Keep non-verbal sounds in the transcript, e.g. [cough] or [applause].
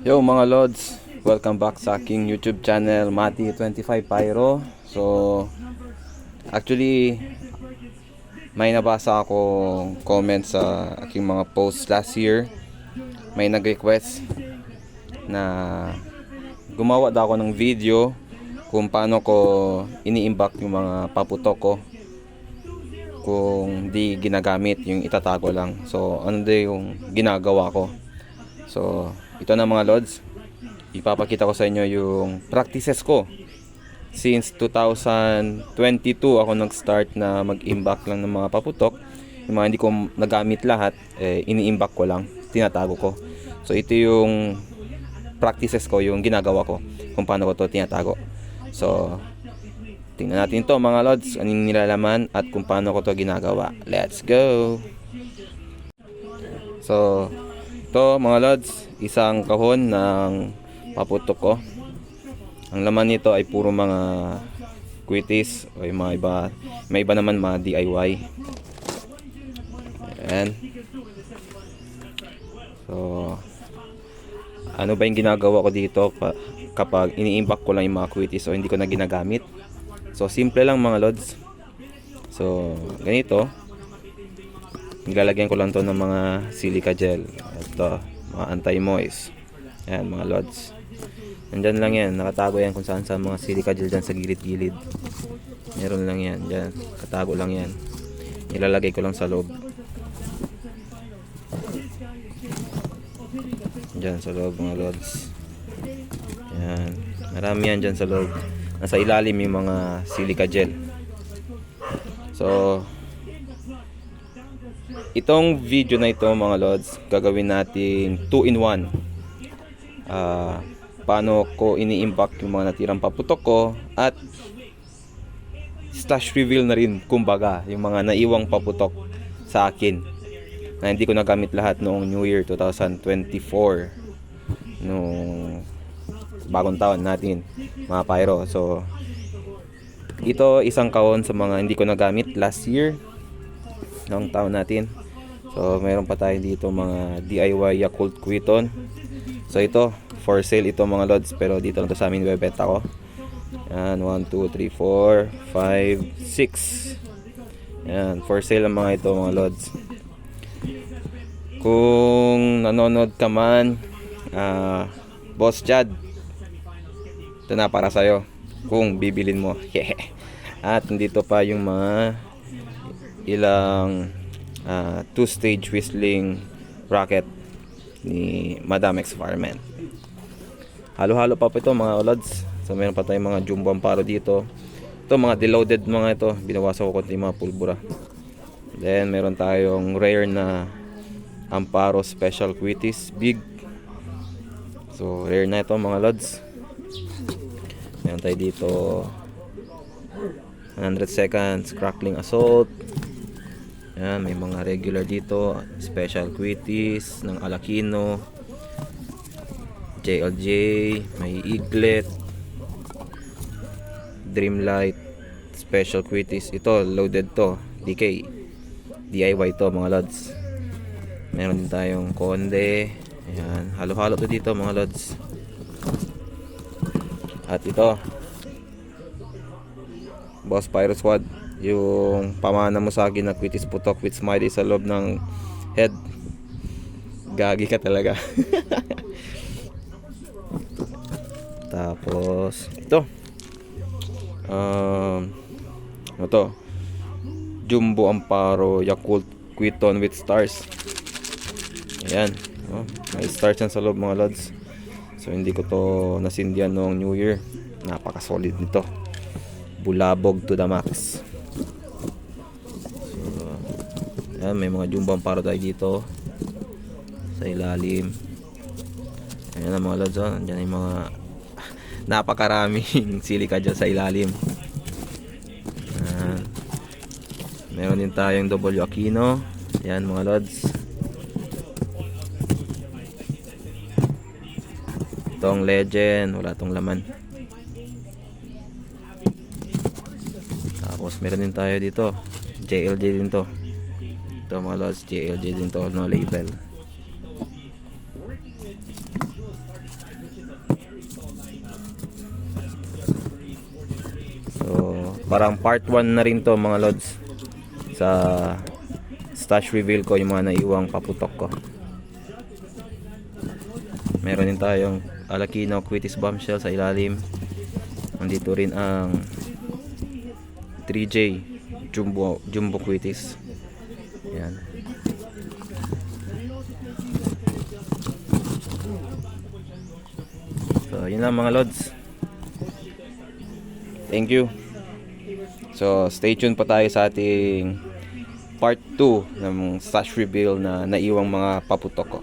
Yo mga lods, welcome back sa aking YouTube channel Mati25 Pyro. So actually may nabasa akong comment sa aking mga posts last year. May nag-request na gumawa daw ako ng video kung paano ko ini-imbak yung mga paputok ko kung di ginagamit yung itatago lang. So ano din yung ginagawa ko. So ito na mga lods. Ipapakita ko sa inyo yung practices ko. Since 2022 ako nag-start na mag-imbak lang ng mga paputok. Yung mga hindi ko nagamit lahat, eh, ini-imbak ko lang, tinatago ko. So ito yung practices ko, yung ginagawa ko, kung paano ko to tinatago. So, tingnan natin to mga lods, anong nilalaman at kung paano ko to ginagawa. Let's go! So, ito mga lods, isang kahon ng paputok ko. Ang laman nito ay puro mga quitis o yung mga iba, may iba naman mga DIY. Ayan. So, ano ba yung ginagawa ko dito pa, kapag ini-impact ko lang yung mga quitis o hindi ko na ginagamit. So, simple lang mga lods. So, ganito. Nilalagyan ko lang to ng mga silica gel. Ito, mga anti-moist. Ayan, mga lods. Nandyan lang yan. Nakatago yan kung saan sa mga silica gel dyan sa gilid-gilid. Meron lang yan. Dyan. Katago lang yan. Nilalagay ko lang sa loob. Dyan sa loob mga lods. Yan. Marami yan dyan sa loob. Nasa ilalim yung mga silica gel. So, itong video na ito mga lods, gagawin natin 2 in 1. Ah, paano ko ini-impact yung mga natirang paputok ko at stash reveal na rin kumbaga yung mga naiwang paputok sa akin na hindi ko nagamit lahat noong New Year 2024 nung bagong taon natin mga pyro. So ito isang kaon sa mga hindi ko nagamit last year noong taon natin. So meron pa tayo dito mga DIY Yakult Quiton. So ito for sale ito mga lods pero dito lang to sa amin bebenta ko. Yan 1, 2, 3, 4 5, 6 yan for sale ang mga ito mga lods. Kung nanonood ka man ah, Boss Chad ito na para sa'yo kung bibilin mo. [laughs] At nandito pa yung mga ilang ah, two stage whistling rocket ni Madam X Fireman. Halo-halo pa po ito mga lods so meron pa tayong mga jumbo amparo dito. Ito mga deloaded mga ito. Binawasan ko konti mga pulbura. Then meron tayong rare na amparo special quitis big. So rare na ito mga lods tayo dito. 100 seconds crackling assault. Yan, may mga regular dito. Special quitis ng Alakino. JLJ may Eaglet. Dreamlight special quitis. Ito loaded to. DK DIY to mga lods. Meron din tayong Conde. Ayan, halo-halo to dito mga lods at ito Boss Pyro Squad yung pamana mo sa akin na quitis putok with smiley sa loob ng head. Gagi ka talaga. [laughs] Tapos ito. Um ano to? Jumbo Amparo Yakult Quiton with stars. Ayan oh, may stars yan sa loob mga lods so hindi ko to nasindihan noong New Year. Napaka solid nito. Bulabog to the max. So ayan may mga Jumbo Amparo tayo dito. Sa ilalim. Ayan ang mga lods oh. Andyan yung mga [laughs] napakaraming [laughs] silika dyan sa ilalim. Ayan. meron din tayong W Aquino. Yan mga lods tong legend wala tong laman. Tapos meron din tayo dito. JLJ din to. Ito mga lods JLJ din to no label. So parang part 1 na rin to mga lods sa stash reveal ko yung mga naiwang paputok ko. Meron din tayong Alakino Quitis Bombshell sa ilalim. Nandito rin ang 3J Jumbo, Jumbo Quitis. Yan so yun lang mga lods. Thank you. So stay tuned pa tayo sa ating part 2 ng stash reveal na naiwang mga paputok ko